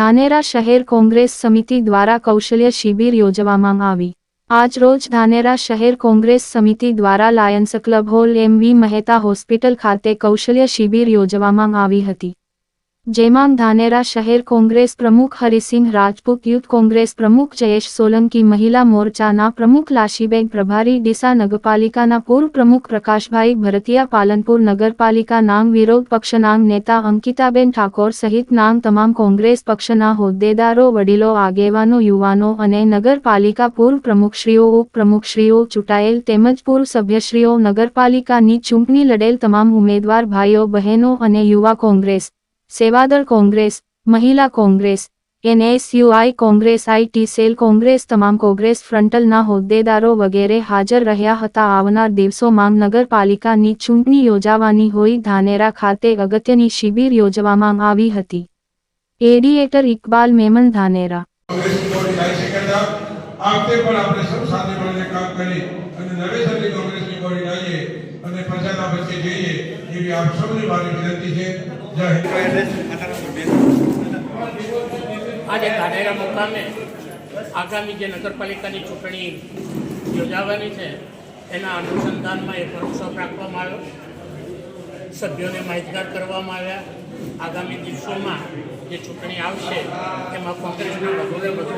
ધાનેરા શહેર કોંગ્રેસ સમિતિ દ્વારા કૌશલ્ય શિબિર યોજવામાં આવી. આજરોજ ધાનેરા શહેર કોંગ્રેસ સમિતિ દ્વારા lions club hall M V Mehta hospital ખાતે કૌશલ્ય શિબિર યોજવામાં આવી હતી. જેમાં ધાનેરા શહેર કોંગ્રેસ પ્રમુખ હરિસિંહ રાજપૂત, યુથ કોંગ્રેસ પ્રમુખ જયેશ સોલંકી, મહિલા મોરચાના પ્રમુખ લાશીબેન પ્રભારી, ડીસા નગરપાલિકાના પૂર્વ પ્રમુખ પ્રકાશભાઈ ભરતિયા, પાલનપુર નગરપાલિકા નામ વિરોધ પક્ષનાંગ નેતા અંકિતાબેન ઠાકોર સહિત નામ તમામ કોંગ્રેસ પક્ષના હોદ્દેદારો, વડીલો, આગેવાનો, યુવાનો અને નગરપાલિકા પૂર્વ પ્રમુખશ્રીઓ ઉપપ્રમુખશ્રીઓ ચૂંટાયેલ તેમજ પૂર્વ સભ્યશ્રીઓ, નગરપાલિકાની ચૂંટણી લડેલ તમામ ઉમેદવાર, ભાઈઓ, બહેનો અને યુવા કોંગ્રેસ સેવાદળ કોંગ્રેસ, મહિલા Congress, NSUI Congress, IT cell Congress તમામ કોંગ્રેસ ફ્રન્ટલના હોદ્દેદારો વગેરે હાજર રહ્યા હતા. આવનાર દિવસોમાં નગરપાલિકાની ચૂંટણી યોજાવાની હોઈ ધાનેરા ખાતે અગત્યની શિબિર યોજવામાં આવી હતી. એડિએટર ઇકબાલ મેમન ધાનેરા. કોંગ્રેસની બોડી લાવી શક્યા હતા આ વખતે પણ આપણે સૌ સાથે મળીને કામ કરી અને નવેસરની કોંગ્રેસની બોડી લાવીએ અને પ્રજાના વચ્ચે જઈએ એવી આપ સૌની મારી વિનંતી છે. આજે ધાનેરા મુકામે આગામી જે નગરપાલિકાની ચૂંટણી યોજાવાની છે, એના અનુસંધાનમાં એક વર્કશોપ રાખવામાં આવ્યો. સભ્યોને માહિતગાર કરવામાં આવ્યા. આગામી દિવસોમાં જે ચૂંટણી આવશે, એમાં કોંગ્રેસના વધુને વધુ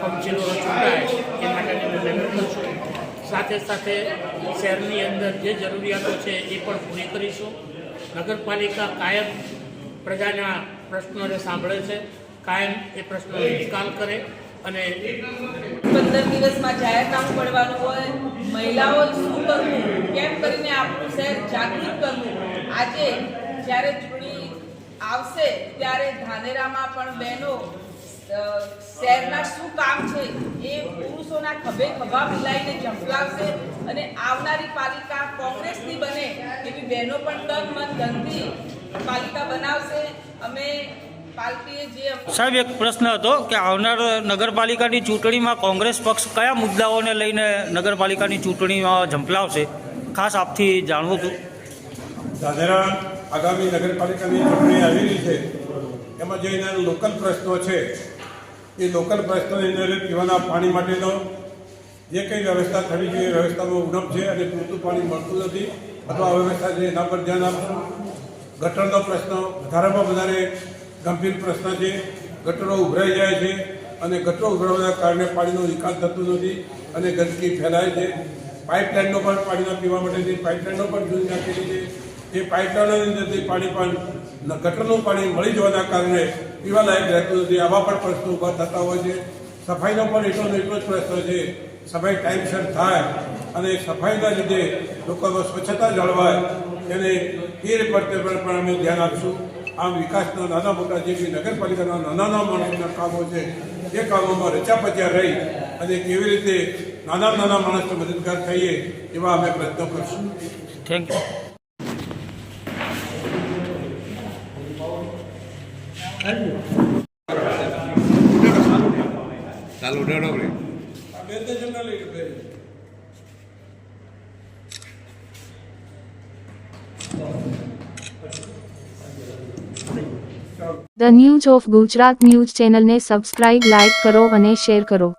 પંચીલો ચૂંટાય, એ માટેની હું મહેનત કરશું સાથે સાથે શહેરની અંદર જે જરૂરિયાતો છે, એ પણ પૂરી કરીશું. નગરપાલિકા કાયમ પ્રજાના પ્રશ્નોને સાંભળે છે. કાયમ એ પ્રશ્નોનો નિકાલ કરે અને પંદર દિવસમાં જાહેરનામું પડવાનું હોય, મહિલાઓ શું કરવું, કેમ કરીને આપણું શહેર જાગૃત કરવું? આજે જ્યારે ચૂંટણી આવશે, ત્યારે ધાનેરામાં પણ બહેનો શહેરના શું કામ છે એ પુરુષોના ખભે ખભા મિલાઈને ઝંપલાવશે અને આવનારી પાલિકા કોંગ્રેસની બને એવી બહેનો પણ તન મન ધનથી પાલિકા બનાવશે. અમે સાહેબ એક પ્રશ્ન હતો કે આવનાર નગરપાલિકાની ચૂંટણીમાં કોંગ્રેસ પક્ષ કયા મુદ્દાઓને લઈને નગરપાલિકાની ચૂંટણીમાં ઝંપલાવશે? ખાસ આપથી જાણવું હતું. સાધારણ આગામી નગરપાલિકાની ચૂંટણી આવી રહી છે એમાં જે એના લોકલ પ્રશ્નો છે એ લોકલ પ્રશ્નોની અંદર પીવાના પાણી માટેનો જે કંઈ વ્યવસ્થા થવી જોઈએ એ વ્યવસ્થામાં ઉણપ છે અને પૂરતું પાણી મળતું નથી અથવા અવ્યવસ્થા છે એના પર ધ્યાન આપશું ગટરનો પ્રશ્ન વધારેમાં વધારે ગંભીર પ્રશ્ન છે. ગટરો ઉભરાઈ જાય છે અને ગટરો ઉભરાવાના કારણે પાણીનો નિકાલ થતો નથી અને ગંદકી ફેલાય છે. પાઇપલાઇનનો પણ પાણીના પીવા માટેની પાઇપલાઇનનો પણ જૂની નાખેલી છે. એ પાઇપલાઇનની અંદરથી પાણી પણ ગટરનું પાણી મળી જવાના કારણે પીવા લાયક રહેતું નથી આવા પણ પ્રશ્નો ઊભા થતા હોય છે, સફાઈનો પણ એટલો ને એટલો જ પ્રશ્ન છે, સફાઈ ટાઈમસર થાય અને સફાઈના લીધે લોકોમાં સ્વચ્છતા જળવાય એને એ પ્રત્યે પર પણ અમે ધ્યાન આપશું. આમ વિકાસના નાના મોટા જે બી નગરપાલિકાના નાના નાના માણસોના કામો છે, એ કામોમાં રચા પચ્યા રહી અને કેવી રીતે નાના નાના માણસને મદદગાર થઈએ એવા અમે પ્રયત્નો કરશું. Thank you ચાલુ ઉડાડો ભાઈ the news of Gujarat news ચેનલને સબસ્ક્રાઇબ લાઇક કરો અને શેર કરો